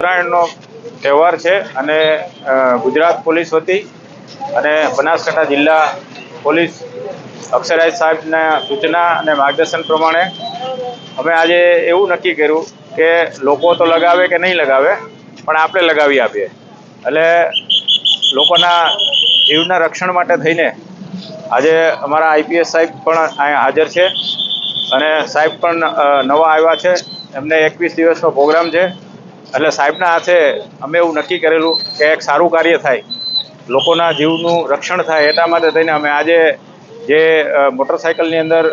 ઉત્તરાયણનો તહેવાર છે અને ગુજરાત પોલીસ વતી અને બનાસકાંઠા જિલ્લા પોલીસ અક્ષરાજ સાહેબના સૂચના અને માર્ગદર્શન પ્રમાણે અમે આજે એવું નક્કી કર્યું કે લોકો તો લગાવે કે નહીં લગાવે, પણ આપણે લગાવી આપીએ. એટલે લોકોના જીવના રક્ષણ માટે થઈને આજે અમારા આઈપીએસ સાહેબ પણ અહીંયા હાજર છે અને સાહેબ પણ નવા આવ્યા છે. એમને એકવીસ દિવસનો પ્રોગ્રામ છે. એટલે સાહેબના હાથે અમે એવું નક્કી કરેલું કે એક સારું કાર્ય થાય, લોકોના જીવનું રક્ષણ થાય એટલા માટે થઈને અમે આજે જે મોટરસાઇકલની અંદર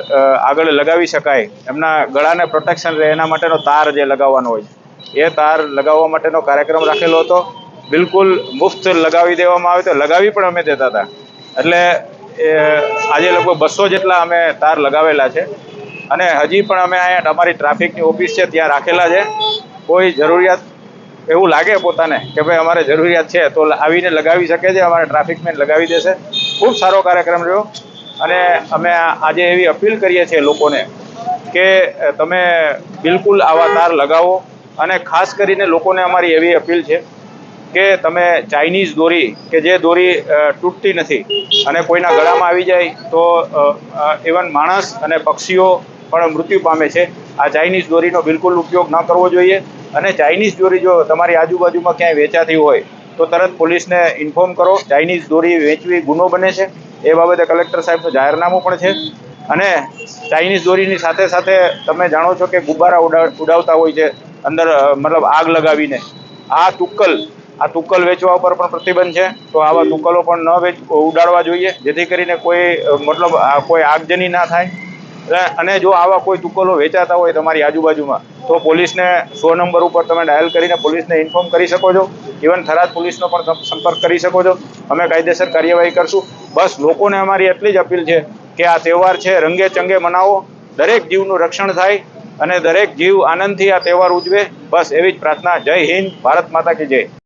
આગળ લગાવી શકાય, એમના ગળાને પ્રોટેક્શન રહે એના માટેનો તાર જે લગાવવાનો હોય એ તાર લગાવવા માટેનો કાર્યક્રમ રાખેલો હતો. બિલકુલ મુફ્ત લગાવી દેવામાં આવે તો લગાવી પણ અમે દેતા હતા. એટલે આજે લગભગ બસો જેટલા અમે તાર લગાવેલા છે. અને હજી પણ અમે અહીંયા અમારી ટ્રાફિકની ઓફિસ છે, ત્યાં રાખેલા છે. કોઈ જરૂરિયાત એવું લાગે પોતાને કે ભાઈ અમારે જરૂરિયાત છે, તો આવીને લગાવી શકે છે, અમારે ટ્રાફિકમેન લગાવી દેશે. ખૂબ સારો કાર્યક્રમ રહ્યો. અને અમે આજે એવી અપીલ કરીએ છીએ લોકોને કે તમે બિલકુલ આવા તાર લગાવો. અને ખાસ કરીને લોકોને અમારી એવી અપીલ છે કે તમે ચાઇનીઝ દોરી, કે જે દોરી તૂટતી નથી અને કોઈના ગળામાં આવી જાય તો ઇવન માણસ અને પક્ષીઓ પણ મૃત્યુ પામે છે. આ ચાઇનીઝ દોરીનો બિલકુલ ઉપયોગ ન કરવો જોઈએ. અને ચાઇનીઝ દોરી જો તમારી આજુબાજુમાં ક્યાંય વેચાતી હોય, તો તરત પોલીસને ઇન્ફોર્મ કરો, ચાઇનીઝ દોરી વેચવી ગુનો બને છે. એ બાબતે કલેક્ટર સાહેબનું જાહેરનામું પણ છે. અને ચાઇનીઝ દોરીની સાથે સાથે તમે જાણો છો કે ગુબ્બારા ઉડા, ઉડાવતા હોય છે, અંદર મતલબ આગ લગાવીને. આ તુક્કલ આ તુક્કલ વેચવા ઉપર પણ પ્રતિબંધ છે. તો આવા તુક્કલો પણ ન વેચ, ઉડાડવા જોઈએ. જેથી કરીને કોઈ મતલબ કોઈ આગજની ના થાય. અને- જો આવા કોઈ તુક્કલો વેચાતા હોય તમારી આજુબાજુમાં, તો પોલીસને સો નંબર ઉપર તમે ડાયલ કરીને પોલીસને ઇન્ફોર્મ કરી શકો છો. ઇવન થરાદ પોલીસનો પણ સંપર્ક કરી શકો છો. અમે કાયદેસર કાર્યવાહી કરશું. બસ, લોકોને અમારી એટલી જ અપીલ છે કે આ તહેવાર છે, રંગે ચંગે મનાવો. દરેક જીવનું રક્ષણ થાય અને દરેક જીવ આનંદથી આ તહેવાર ઉજવે. બસ, એવી જ પ્રાર્થના. જય હિન્દ, ભારત માતા કી જય.